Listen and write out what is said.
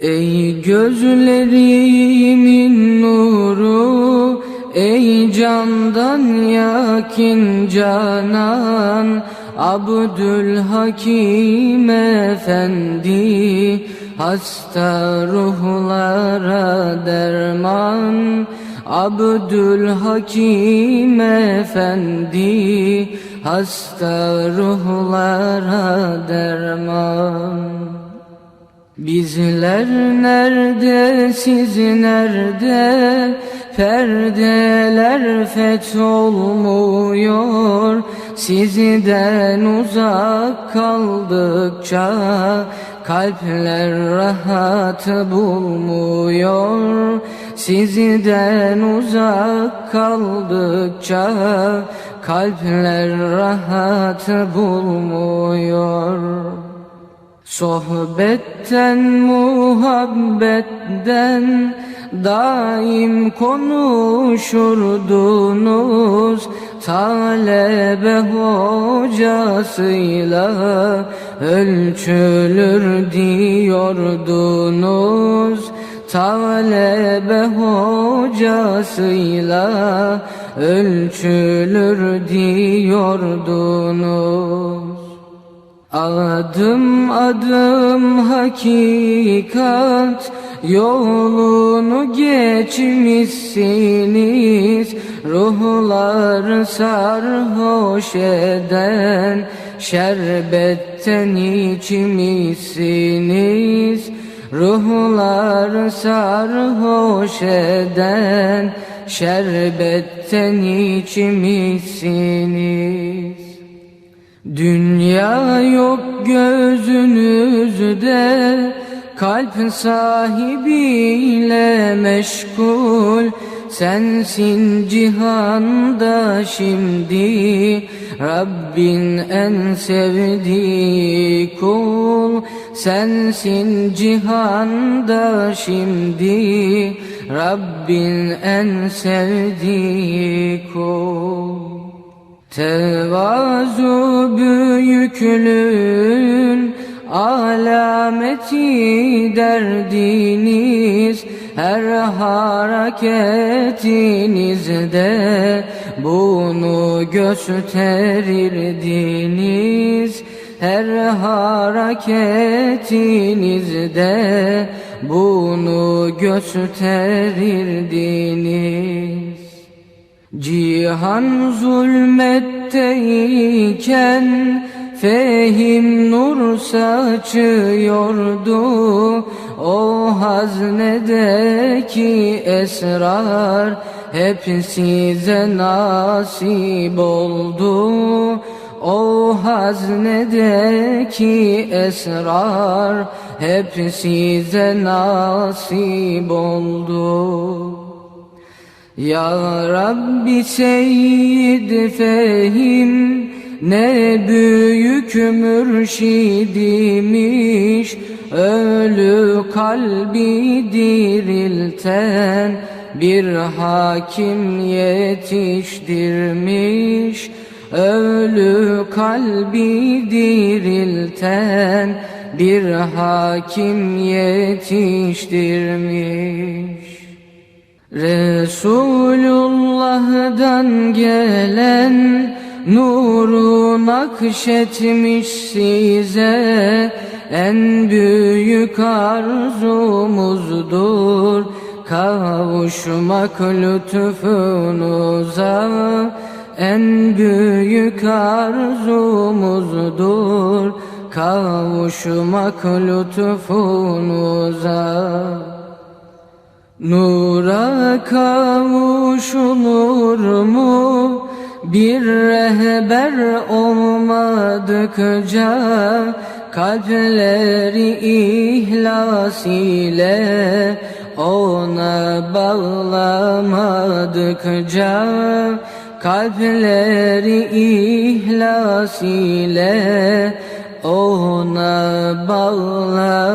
Ey gözlerimin nuru Ey candan yakin canan Abdülhakim Efendi Hasta ruhlara derman Abdülhakim Efendi Hasta ruhlara derman Bizler nerede, siz nerede? Perdeler fetholmuyor. Sizden uzak kaldıkça Kalpler rahat bulmuyor. Sizden uzak kaldıkça Kalpler rahat bulmuyor Sohbetten muhabbetten daim konuşurdunuz. Talebe hocasıyla ölçülür diyordunuz. Talebe hocasıyla ölçülür diyordunuz Adım adım hakikat. Yolunu geçmişsiniz. Ruhlar sarhoş eden şerbetten içmişsiniz. Ruhlar sarhoş eden şerbetten içmişsiniz Dünya yok gözünüzde Kalp sahibiyle meşgul. Sensin cihanda şimdi Rabbin en sevdiği kul. Sensin cihanda şimdi Rabbin en sevdiği kul Tevazu büyüklüğün alameti derdiniz. Her hareketinizde bunu gösterirdiniz her hareketinizde bunu gösterirdiniz Cihan zulmetteyken Fehim nur saçıyordu. O haznedeki esrar Hep size nasip oldu. O haznedeki esrar Hep size nasip oldu ya Rabbi Seyyid Fehim ne büyük mürşidimiş Ölü kalbi dirilten bir hakim yetiştirmiş. Ölü kalbi dirilten bir hakim yetiştirmiş Resulullah'dan gelen nuru nakşetmiş size. En büyük arzumuzdur kavuşmak lütfunuza. En büyük arzumuzdur kavuşmak lütfunuza Nura kavuşulur mu? Bir rehber olmadıkça Kalpleri ihlas ile ona bağlamadıkça Kalpleri ihlas ile ona bağlamadıkça